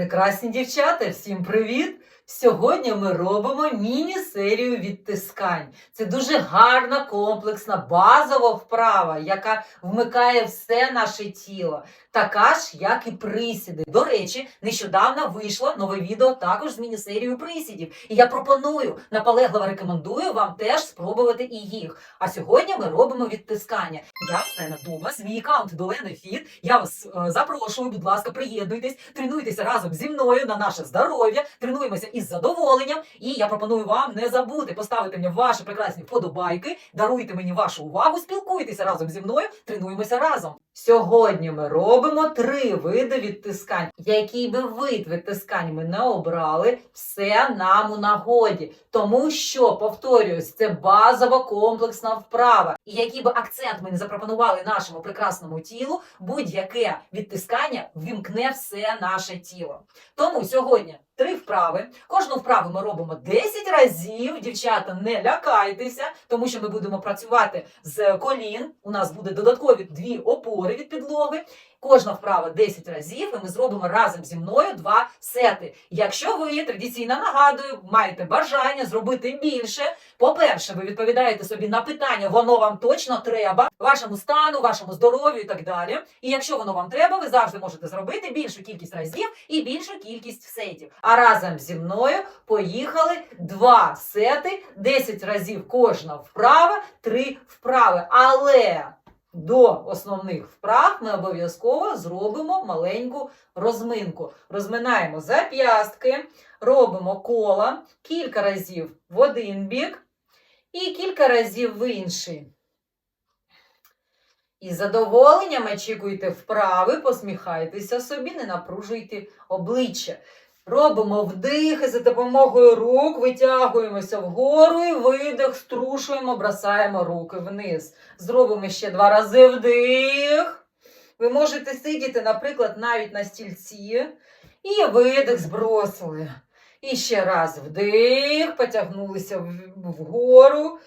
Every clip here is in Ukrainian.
Прекрасні дівчата, всім привіт! Сьогодні ми робимо міні-серію відтискань. Це дуже гарна, комплексна, базова вправа, яка вмикає все наше тіло, така ж, як і присіди. До речі, нещодавно вийшло нове відео також з міні-серією присідів. І я пропоную, наполегливо рекомендую вам теж спробувати і їх. А сьогодні ми робимо відтискання. Я Олена Думас, мій аккаунт Долена Фіт. Я вас е, запрошую, будь ласка, приєднуйтесь, тренуйтеся разом зі мною на наше здоров'я, тренуємося із задоволенням. І я пропоную вам не забути поставити мені ваші прекрасні вподобайки, даруйте мені вашу увагу, спілкуйтеся разом зі мною, тренуємося разом. Сьогодні ми робимо три види відтискань. Який би вид відтискань ми не обрали, все нам у нагоді. Тому що, повторююсь, це базова комплексна вправа. І який би акцент ми не запропонували нашому прекрасному тілу, будь-яке відтискання вімкне все наше тіло. Тому сьогодні три вправи. Кожну вправу ми робимо 10 разів. Дівчата, не лякайтеся, тому що ми будемо працювати з колін. У нас буде додаткові дві опори від підлоги. Кожна вправа 10 разів, і ми зробимо разом зі мною два сети. Якщо ви традиційно нагадую, маєте бажання зробити більше. По-перше, ви відповідаєте собі на питання, воно вам точно треба, вашому стану, вашому здоров'ю і так далі. І якщо воно вам треба, ви завжди можете зробити більшу кількість разів і більшу кількість сетів. А разом зі мною поїхали два сети, 10 разів кожна вправа, три вправи. Але до основних вправ ми обов'язково зробимо маленьку розминку. Розминаємо зап'ястки, робимо кола кілька разів в один бік і кілька разів в інший. І задоволенням очікуйте вправи, посміхайтеся собі, не напружуйте обличчя. Робимо вдих за допомогою рук витягуємося вгору і видих, струшуємо, бросаємо руки вниз. Зробимо ще два рази вдих. Ви можете сидіти, наприклад, навіть на стільці. І видих збросили. І ще раз вдих, потягнулися вгору,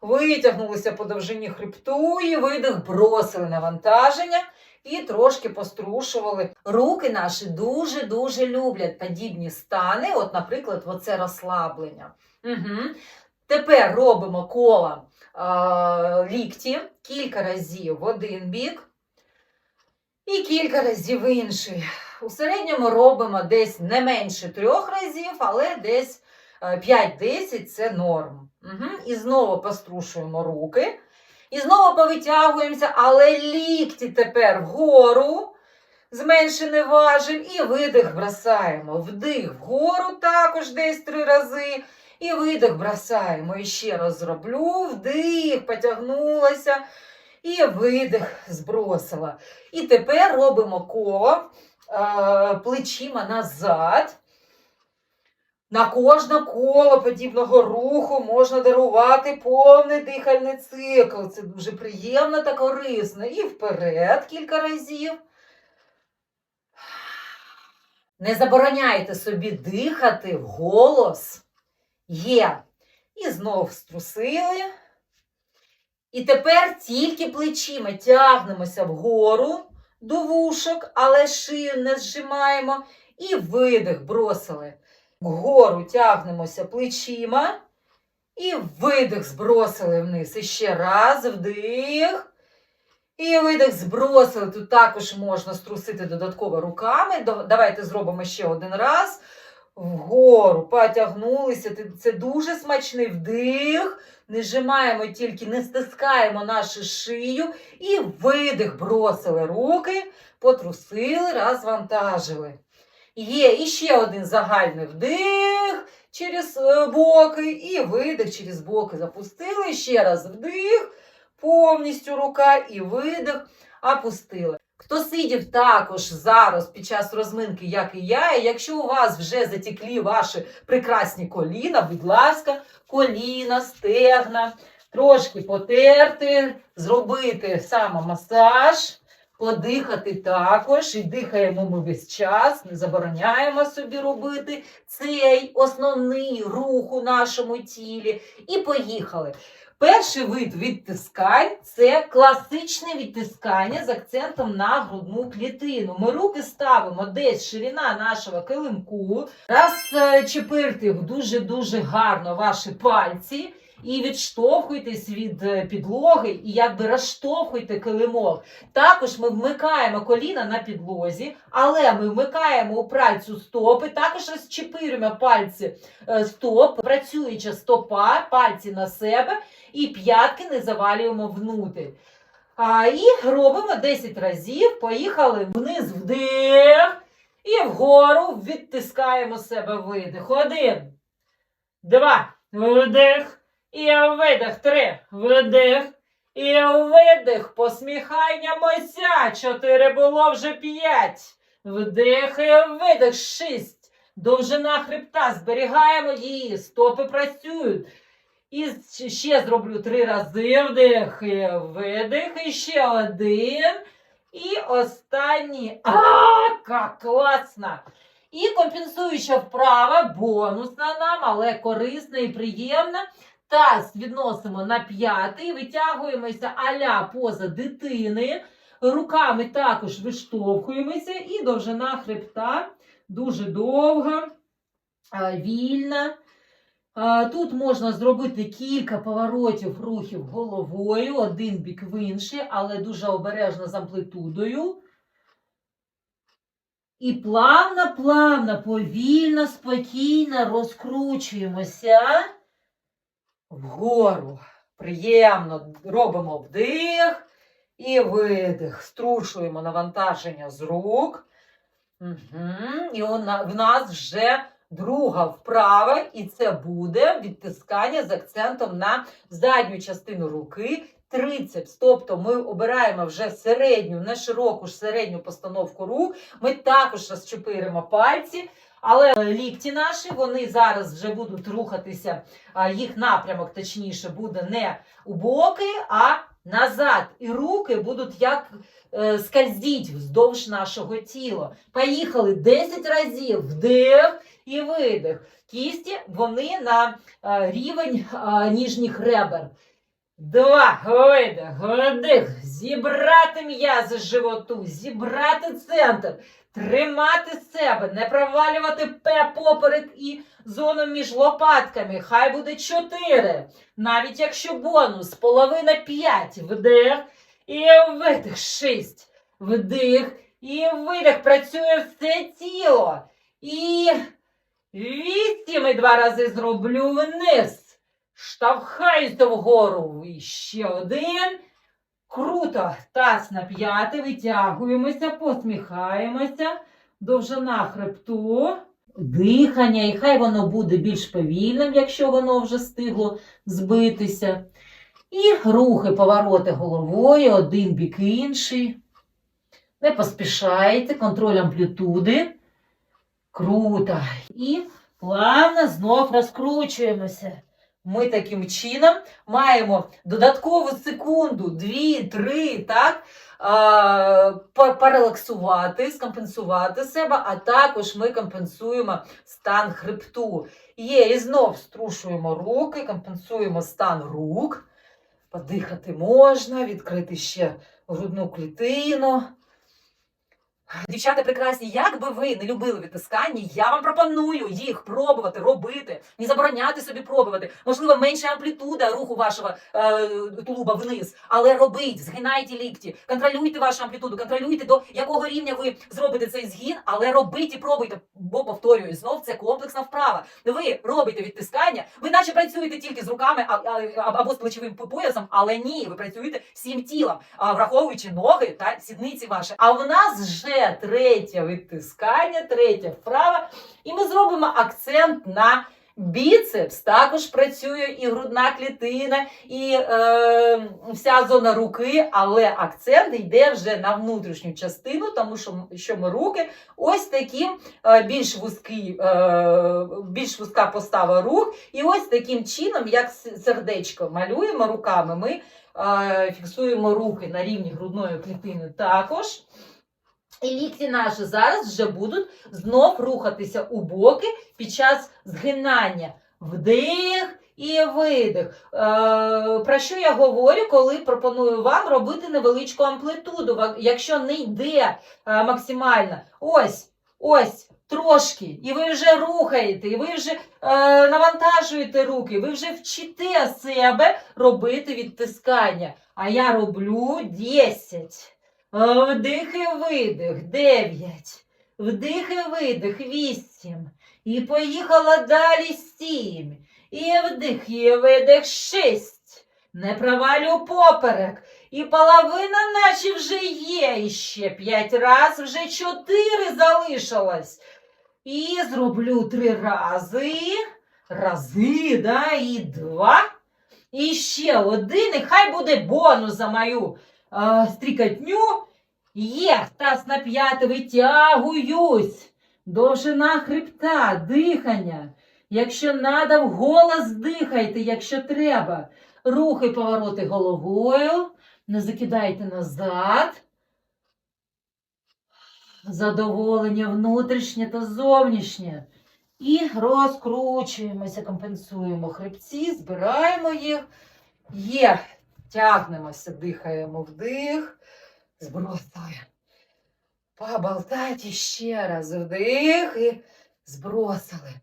витягнулися по довжині хребту і видих, бросили навантаження і трошки пострушували. Руки наші дуже-дуже люблять подібні стани. От, наприклад, оце розслаблення. Угу. Тепер робимо коло е, лікті кілька разів в один бік і кілька разів в інший. У середньому робимо десь не менше трьох разів, але десь е, 5-10 це норм. Угу. І знову пострушуємо руки. І знову повитягуємося, але лікті тепер вгору, зменшений важіль, і видих бросаємо. Вдих вгору також десь три рази. І видих бросаємо. І ще раз зроблю. Вдих, потягнулася. І видих збросила. І тепер робимо коло е, плечима назад. На кожне коло подібного руху можна дарувати повний дихальний цикл. Це дуже приємно та корисно. І вперед кілька разів. Не забороняйте собі дихати в голос. Є. І знов струсили. І тепер тільки плечима тягнемося вгору до вушок, але шию не зжимаємо. І видих бросили. Вгору тягнемося плечима. І видих збросили вниз. І ще раз вдих. І видих збросили. Тут також можна струсити додатково руками. Давайте зробимо ще один раз. Вгору потягнулися. Це дуже смачний вдих. Не зжимаємо тільки, не стискаємо нашу шию. І видих бросили руки, потрусили, розвантажили. Є і ще один загальний вдих через е, боки і видих через боки. Запустили. Ще раз вдих, повністю рука і видих, опустили. Хто сидів також зараз під час розминки, як і я, і якщо у вас вже затекли ваші прекрасні коліна, будь ласка, коліна, стегна, трошки потерти, зробити самомасаж, подихати також. І дихаємо ми весь час, не забороняємо собі робити цей основний рух у нашому тілі. І поїхали. Перший вид відтискань це класичне відтискання з акцентом на грудну клітину. Ми руки ставимо десь ширина нашого килимку. Розчепирте дуже-дуже гарно ваші пальці і відштовхуйтесь від е, підлоги і якби розштовхуйте килимок. Також ми вмикаємо коліна на підлозі, але ми вмикаємо у працю стопи, також розчепирюємо пальці е, стоп, працююча стопа, пальці на себе і п'ятки не завалюємо внутрі. А, і робимо 10 разів. Поїхали вниз вдих і вгору відтискаємо себе видих. Один, два, вдих і видих. Три, вдих і видих. Посміхаємося. Чотири було вже п'ять. Вдих і видих. Шість. Довжина хребта. Зберігаємо її. Стопи працюють. І ще зроблю три рази вдих, і видих, і ще один. І останній. А, як класно! І компенсуюча вправа, бонусна нам, але корисна і приємна. Таз відносимо на п'ятий, витягуємося аля поза дитини. Руками також виштовхуємося, і довжина хребта дуже довга, вільна. Тут можна зробити кілька поворотів рухів головою, один бік в інший, але дуже обережно з амплитудою. І плавно, плавно, повільно, спокійно розкручуємося вгору. Приємно робимо вдих і видих. Струшуємо навантаження з рук. Угу. І в нас вже друга вправа, і це буде відтискання з акцентом на задню частину руки. Трицепс, тобто ми обираємо вже середню, не широку ж середню постановку рук. Ми також розчепиримо пальці, але лікті наші вони зараз вже будуть рухатися. Їх напрямок, точніше, буде не у боки, а назад. І руки будуть як е, скользіть вздовж нашого тіла. Поїхали 10 разів вдих і видих. Кісті вони на е, рівень е, ніжніх ребер. Два, видих, вдих, зібрати м'язи животу, зібрати центр, тримати себе, не провалювати пе поперек і зону між лопатками. Хай буде чотири. Навіть якщо бонус, половина п'ять. Вдих і видих. Шість. Вдих і видих. Працює все тіло. І вісім і два рази зроблю вниз. Штовхаюся вгору. І ще один. Круто. Таз на п'яти. Витягуємося, посміхаємося. Довжина хребту. Дихання, і хай воно буде більш повільним, якщо воно вже стигло збитися. І рухи, повороти головою, один бік інший. Не поспішайте, контроль амплітуди. Круто. І плавно знов розкручуємося. Ми таким чином маємо додаткову секунду, дві, три, так, порелаксувати, скомпенсувати себе, а також ми компенсуємо стан хребту. Є, і знов струшуємо руки, компенсуємо стан рук. Подихати можна, відкрити ще грудну клітину. Дівчата прекрасні, як би ви не любили відтискання, я вам пропоную їх пробувати, робити, не забороняти собі пробувати. Можливо, менша амплітуда руху вашого е, тулуба вниз, але робіть, згинайте лікті, контролюйте вашу амплітуду, контролюйте до якого рівня ви зробите цей згін, але робіть і пробуйте. Бо повторюю, знов це комплексна вправа. Ви робите відтискання, ви наче працюєте тільки з руками або з плечовим поясом, але ні, ви працюєте всім тілом, враховуючи ноги та сідниці ваші. А в нас вже третє відтискання, третя вправа, і ми зробимо акцент на. Біцепс також працює і грудна клітина, і е, вся зона руки, але акцент йде вже на внутрішню частину, тому що, що ми руки ось таким е, більш вузький, е, більш вузька постава рук, і ось таким чином, як сердечко малюємо руками, ми е, фіксуємо руки на рівні грудної клітини також. І лікті наші зараз вже будуть знов рухатися у боки під час згинання. Вдих і видих. Е, про що я говорю, коли пропоную вам робити невеличку амплитуду, якщо не йде е, максимально. Ось, ось, трошки, і ви вже рухаєте, і ви вже е, навантажуєте руки, ви вже вчите себе робити відтискання. А я роблю 10. Вдих і видих, 9. Вдих і видих, 8. І поїхала далі 7. І вдих, і видих, 6. Не провалю поперек. І половина наче вже є. І ще 5 раз, вже 4 залишилось. І зроблю 3 рази. Рази, да, і 2. І ще один, і хай буде бонус за мою стрікотню. Є, таз на п'яте, витягуюсь. Довжина хребта, дихання. Якщо надо, вголос дихайте, якщо треба. Рухи повороти головою, не закидайте назад. Задоволення внутрішнє та зовнішнє. І розкручуємося, компенсуємо хребці, збираємо їх. Є. Тягнемося, дихаємо вдих, збросили. Поболтайте ще раз вдих і збросили.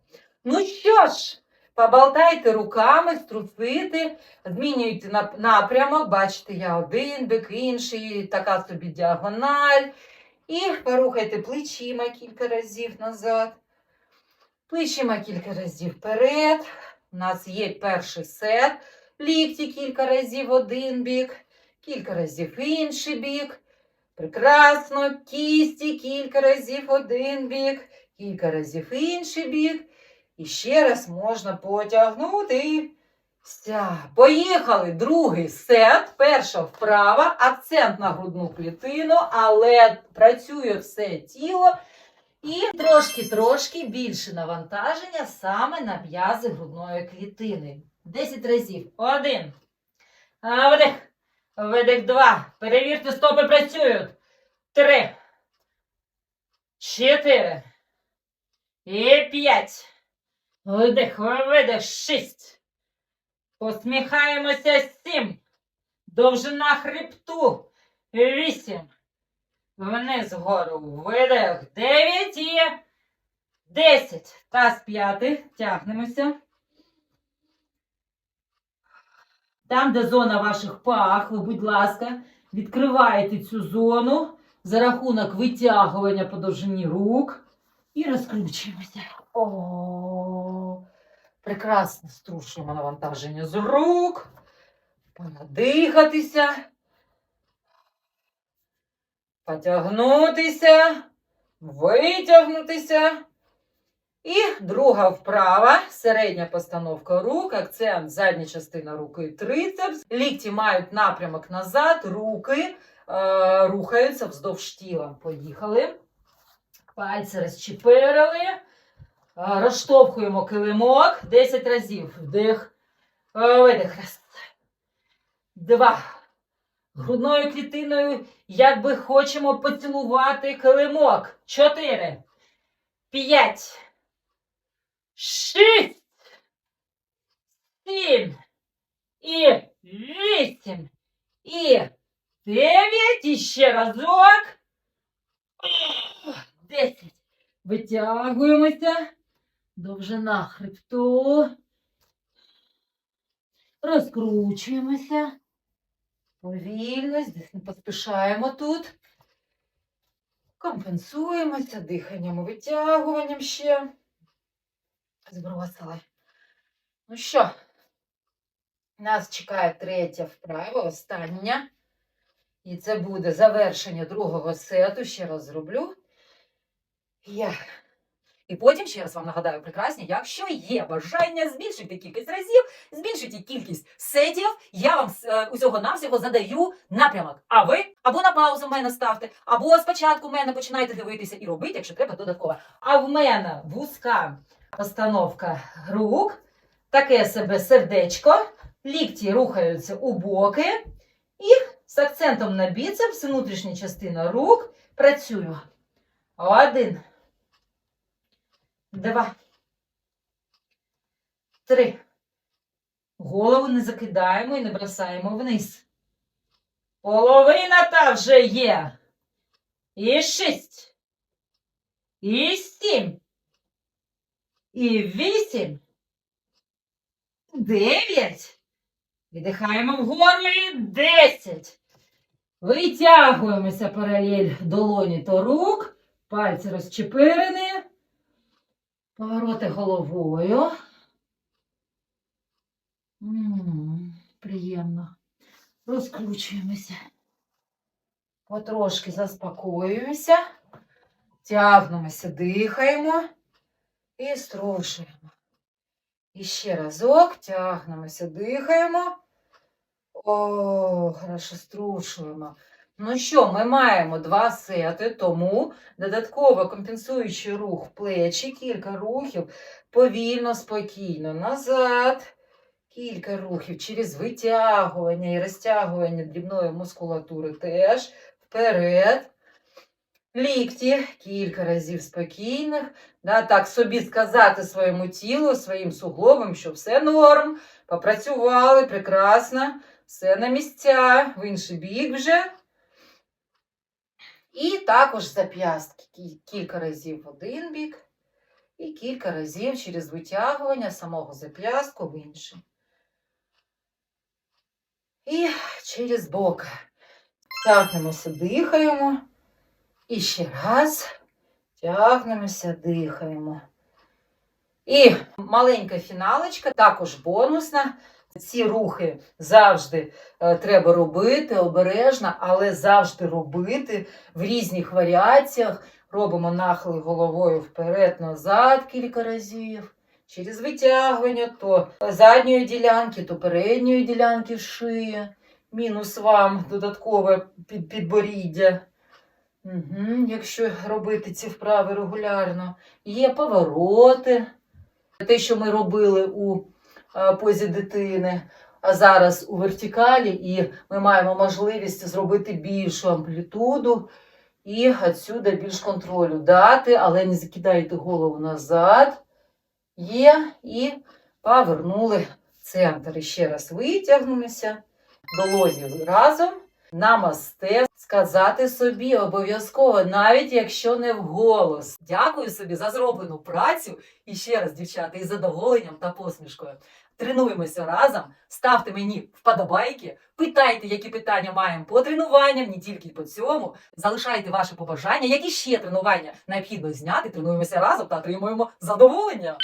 Ну що ж, поболтайте руками, струсити, змінюйте напрямок. Бачите, я один бик, інший, така собі діагональ. І порухайте плечима кілька разів назад. Плечима кілька разів вперед. У нас є перший сет. Лікті кілька разів один бік, кілька разів інший бік. Прекрасно. Кісті кілька разів один бік, кілька разів інший бік. І ще раз можна потягнути. Ся. Поїхали. Другий сет. Перша вправа. Акцент на грудну клітину, але працює все тіло. І трошки-трошки більше навантаження саме на м'язи грудної клітини. 10 разів. Один. Вдих. Видих два. Перевірте, стопи працюють. Три. Чотири. І п'ять. Вдих, видих. Шість. Посміхаємося. Сім. Довжина хребту. Вісім. Вниз вгору. Видих. Дев'ять і десять. Таз п'ятий. Тягнемося. Там, де зона ваших пах, ви, будь ласка, відкриваєте цю зону за рахунок витягування по довжині рук і розкручуємося. О, прекрасно струшуємо навантаження з рук. Понадихатися. Потягнутися, витягнутися. І друга вправа, середня постановка рук, акцент задня частина руки трицепс. Лікті мають напрямок назад, руки е, рухаються вздовж тіла. Поїхали. Пальці розчепирили. Е, розштовхуємо килимок 10 разів. Вдих, е, видих. Раз. Два. Грудною клітиною, якби хочемо поцілувати килимок. Чотири. П'ять. Шість. Сім. І вісім. І дев'ять. І ще разок. Десять. Витягуємося. Довжина хребту. Розкручуємося. Повільно, не поспішаємо тут. Компенсуємося диханням і витягуванням ще. Збросили. Ну що, нас чекає третя вправа, остання. І це буде завершення другого сету. Ще раз зроблю. Я. І потім ще раз вам нагадаю прекрасні, якщо є бажання збільшити кількість разів, збільшити кількість сетів, я вам е, усього-навсього задаю напрямок. А ви або на паузу в мене ставте, або спочатку в мене починайте дивитися і робити, якщо треба, додатково. А в мене вузька постановка рук, таке себе сердечко, лікті рухаються у боки, і з акцентом на біцепс, внутрішня частина рук працюю. Один. Два. Три. Голову не закидаємо і не бросаємо вниз. Половина та вже є. І шість. І сім. І вісім. Дев'ять. Віддихаємо вгору і десять. Витягуємося паралель долоні до рук. Пальці розчепирені. Повороти головою. Приємно. Розкручуємося. Потрошки заспокоюємося. Тягнемося, дихаємо і струшуємо. І ще разок тягнемося, дихаємо. О, хорошо струшуємо. Ну що, ми маємо два сети, тому додатково компенсуючий рух плечі, кілька рухів повільно, спокійно. Назад. Кілька рухів через витягування і розтягування дрібної мускулатури теж. Вперед. Лікті кілька разів спокійних. Да, так собі сказати своєму тілу, своїм суглобам, що все норм. Попрацювали прекрасно, все на місця, в інший бік вже. І також зап'ястки кілька разів в один бік і кілька разів через витягування самого зап'ястку в інший. І через бок. Тягнемося, дихаємо. І ще раз. Тягнемося, дихаємо. І маленька фіналочка, також бонусна. Ці рухи завжди е, треба робити обережно, але завжди робити в різних варіаціях. Робимо нахили головою вперед-назад кілька разів. Через витягування то задньої ділянки, то передньої ділянки шиї. Мінус вам додаткове під, підборіддя. Угу, якщо робити ці вправи регулярно. Є повороти. Те, що ми робили у е, позі дитини, а зараз у вертикалі, і ми маємо можливість зробити більшу амплітуду і відсюди більш контролю дати, але не закидайте голову назад. Є і повернули центр. І ще раз витягнемося, долоні разом. Намасте сказати собі обов'язково, навіть якщо не вголос. Дякую собі за зроблену працю. І ще раз, дівчата, із задоволенням та посмішкою. Тренуємося разом, ставте мені вподобайки, питайте, які питання маємо по тренуванням, не тільки по цьому. Залишайте ваші побажання, які ще тренування необхідно зняти. Тренуємося разом та отримуємо задоволення.